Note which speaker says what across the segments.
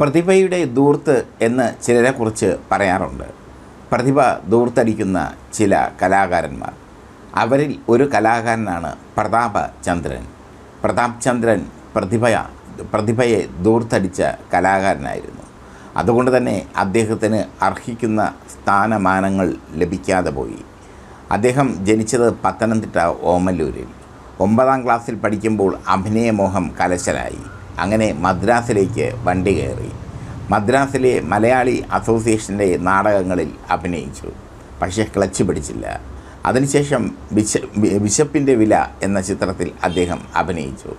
Speaker 1: പ്രതിഭയുടെ ദൂർത്ത് എന്ന് ചിലരെക്കുറിച്ച് പറയാറുണ്ട്. പ്രതിഭ ദൂർത്തടിക്കുന്ന ചില കലാകാരന്മാർ. അവരിൽ ഒരു കലാകാരനാണ് പ്രതാപ ചന്ദ്രൻ. പ്രതാപ് ചന്ദ്രൻ പ്രതിഭ പ്രതിഭയെ ദൂർത്തടിച്ച കലാകാരനായിരുന്നു. അതുകൊണ്ട് തന്നെ അദ്ദേഹത്തിന് അർഹിക്കുന്ന സ്ഥാനമാനങ്ങൾ ലഭിക്കാതെ പോയി. അദ്ദേഹം ജനിച്ചത് പത്തനംതിട്ട ഓമല്ലൂരിൽ. ഒമ്പതാം ക്ലാസ്സിൽ പഠിക്കുമ്പോൾ അഭിനയമോഹം കലശലായി അങ്ങനെ മദ്രാസിലേക്ക് വണ്ടി കയറി. മദ്രാസിലെ മലയാളി അസോസിയേഷന്റെ നാടകങ്ങളിൽ അഭിനയിച്ചു. പക്ഷേ ക്ലച്ച് പിടിച്ചില്ല. അതിനുശേഷം ബിഷ ബിഷപ്പിന്റെ വില എന്ന ചിത്രത്തിൽ അദ്ദേഹം അഭിനയിച്ചു.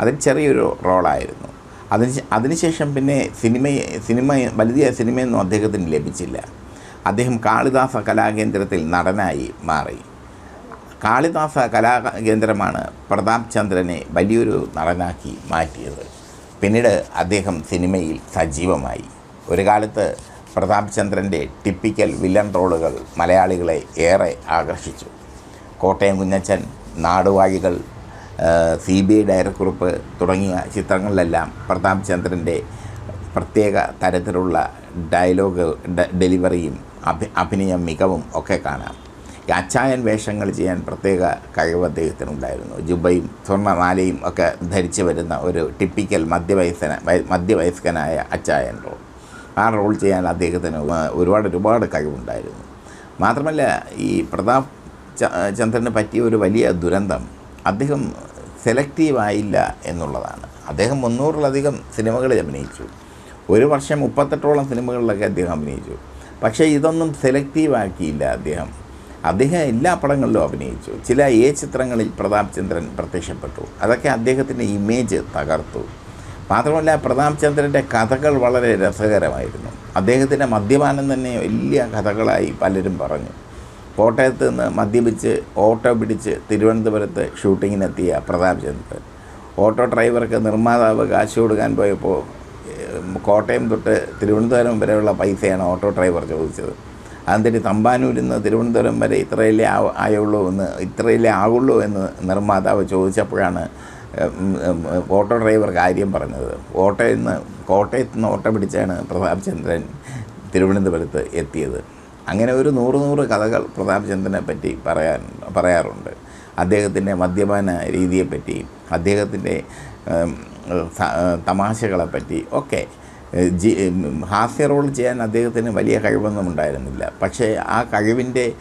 Speaker 1: അതിൽ ചെറിയൊരു റോളായിരുന്നു. അതിന് അതിനുശേഷം പിന്നെ സിനിമ സിനിമ വലിയ സിനിമയൊന്നും അദ്ദേഹത്തിന് ലഭിച്ചില്ല. അദ്ദേഹം കാളിദാസ കലാകേന്ദ്രത്തിൽ നടനായി മാറി. കാളിദാസ കലാകേന്ദ്രമാണ് പ്രതാപ് ചന്ദ്രനെ വലിയൊരു നടനാക്കി മാറ്റിയത്. പിന്നീട് അദ്ദേഹം സിനിമയിൽ സജീവമായി. ഒരു കാലത്ത് പ്രതാപ് ചന്ദ്രന്റെ ടിപ്പിക്കൽ വില്ലൻ റോളുകൾ മലയാളികളെ ഏറെ ആകർഷിച്ചു. Kottayam Kunjachan Naaduvazhikal C B I ഡയറക്കുറിപ്പ് തുടങ്ങിയ ചിത്രങ്ങളിലെല്ലാം പ്രതാപ് ചന്ദ്രന്റെ പ്രത്യേക തരത്തിലുള്ള ഡയലോഗ് ഡെലിവറിയും അഭി അഭിനയ മികവും ഒക്കെ കാണാം. അച്ചായൻ വേഷങ്ങൾ ചെയ്യാൻ പ്രത്യേക കഴിവ് അദ്ദേഹത്തിനുണ്ടായിരുന്നു. ജുബയും സ്വർണമാലയും ഒക്കെ ധരിച്ചു വരുന്ന ഒരു ടിപ്പിക്കൽ മധ്യവയസ്സന മധ്യവയസ്കനായ അച്ചായൻ റോൾ ആ റോൾ ചെയ്യാൻ അദ്ദേഹത്തിന് ഒരുപാട് ഒരുപാട് കഴിവുണ്ടായിരുന്നു. മാത്രമല്ല ഈ പ്രതാപ് ചന്ദ്രന് പറ്റിയ ഒരു വലിയ ദുരന്തം അദ്ദേഹം സെലക്റ്റീവ് ആയില്ല എന്നുള്ളതാണ്. അദ്ദേഹം മുന്നൂറിലധികം സിനിമകളിൽ അഭിനയിച്ചു. ഒരു വർഷം മുപ്പത്തെട്ടോളം സിനിമകളിലൊക്കെ അദ്ദേഹം അഭിനയിച്ചു. പക്ഷേ ഇതൊന്നും സെലക്റ്റീവ് ആക്കിയില്ല അദ്ദേഹം. അദ്ദേഹം എല്ലാ പടങ്ങളിലും അഭിനയിച്ചു. ചില എ ചിത്രങ്ങളിൽ പ്രതാപ് ചന്ദ്രൻ പ്രത്യക്ഷപ്പെട്ടു. അതൊക്കെ അദ്ദേഹത്തിന്റെ ഇമേജ് തകർത്തു. മാത്രമല്ല പ്രതാപ് ചന്ദ്രന്റെ കഥകൾ വളരെ രസകരമായിരുന്നു. അദ്ദേഹത്തിന്റെ മദ്യപാനം തന്നെ വലിയ കഥകളായി പലരും പറഞ്ഞു. കോട്ടയത്ത് നിന്ന് മദ്യപിച്ച് ഓട്ടോ പിടിച്ച് തിരുവനന്തപുരത്ത് ഷൂട്ടിങ്ങിനെത്തിയ പ്രതാപ് ചന്ദ്രൻ. ഓട്ടോ ഡ്രൈവർക്ക് നിർമ്മാതാവ് കാശ് കൊടുക്കാൻ പോയപ്പോൾ കോട്ടയം തൊട്ട് തിരുവനന്തപുരം വരെയുള്ള പൈസയാണ് ഓട്ടോ ഡ്രൈവർ ചോദിച്ചത്. അതിന് തമ്പാനൂരിൽ നിന്ന് തിരുവനന്തപുരം വരെ ഇത്രയല്ലേ ആയുള്ളൂ എന്ന് ഇത്രയല്ലേ ആകുള്ളൂ എന്ന് നിർമ്മാതാവ് ചോദിച്ചപ്പോഴാണ് ഓട്ടോ ഡ്രൈവർ കാര്യം പറഞ്ഞത്. ഓട്ടോയിൽ നിന്ന് കോട്ടയത്ത് നിന്ന് ഓട്ടോ പിടിച്ചാണ് പ്രതാപ് ചന്ദ്രൻ തിരുവനന്തപുരത്ത് എത്തിയത്. അങ്ങനെ ഒരു നൂറ് നൂറ് കഥകൾ പ്രതാപ് ചന്ദ്രനെ പറ്റി പറയാൻ പറയാറുണ്ട്. അദ്ദേഹത്തിന്റെ മദ്യപാന രീതിയെപ്പറ്റി അദ്ദേഹത്തിന്റെ തമാശകളെപ്പറ്റി ഒക്കെ ജി ഹാസ്യ റോൾ ചെയ്യാൻ അദ്ദേഹത്തിന് വലിയ കഴിവൊന്നും ഉണ്ടായിരുന്നില്ല. പക്ഷേ ആ കഴിവിന്റെ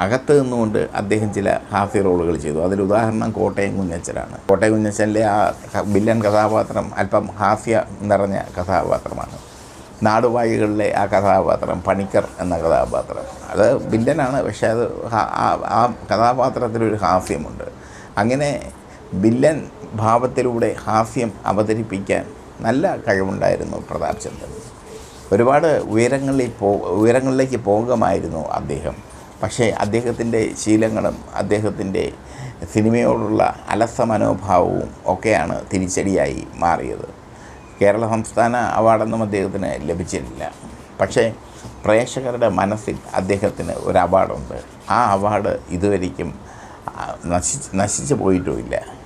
Speaker 1: അകത്ത് നിന്നുകൊണ്ട് അദ്ദേഹം ചില ഹാസ്യ റോളുകൾ ചെയ്തു. അതിൽ ഉദാഹരണം കോട്ടയം കുഞ്ഞച്ചനാണ്. കോട്ടയം കുഞ്ഞച്ചനിലെ ആ വില്ലൻ കഥാപാത്രം അല്പം ഹാസ്യ നിറഞ്ഞ കഥാപാത്രമാണ്. നാടുവാഴികളിലെ ആ കഥാപാത്രം പണിക്കർ എന്ന കഥാപാത്രം. അത് വില്ലനാണ് പക്ഷേ അത് ആ കഥാപാത്രത്തിലൊരു ഹാസ്യമുണ്ട് അങ്ങനെ വില്ലൻ ഭാവത്തിലൂടെ ഹാസ്യം അവതരിപ്പിക്കാൻ നല്ല കഴിവുണ്ടായിരുന്നു പ്രതാപ് ചന്ദ്രൻ. ഒരുപാട് ഉയരങ്ങളിൽ പോ ഉയരങ്ങളിലേക്ക് പോകുമായിരുന്നു അദ്ദേഹം. പക്ഷേ അദ്ദേഹത്തിന്റെ ശീലങ്ങളും അദ്ദേഹത്തിന്റെ സിനിമയോടുള്ള അലസ മനോഭാവവും ഒക്കെയാണ് തിരിച്ചടിയായി മാറിയത്. കേരള സംസ്ഥാന അവാർഡൊന്നും അദ്ദേഹത്തിന് ലഭിച്ചിട്ടില്ല. പക്ഷേ പ്രേക്ഷകരുടെ മനസ്സിൽ അദ്ദേഹത്തിന് ഒരു അവാർഡുണ്ട്. ആ അവാർഡ് ഇതുവരേക്കും നശിച്ച് നശിച്ചു പോയിട്ടുമില്ല.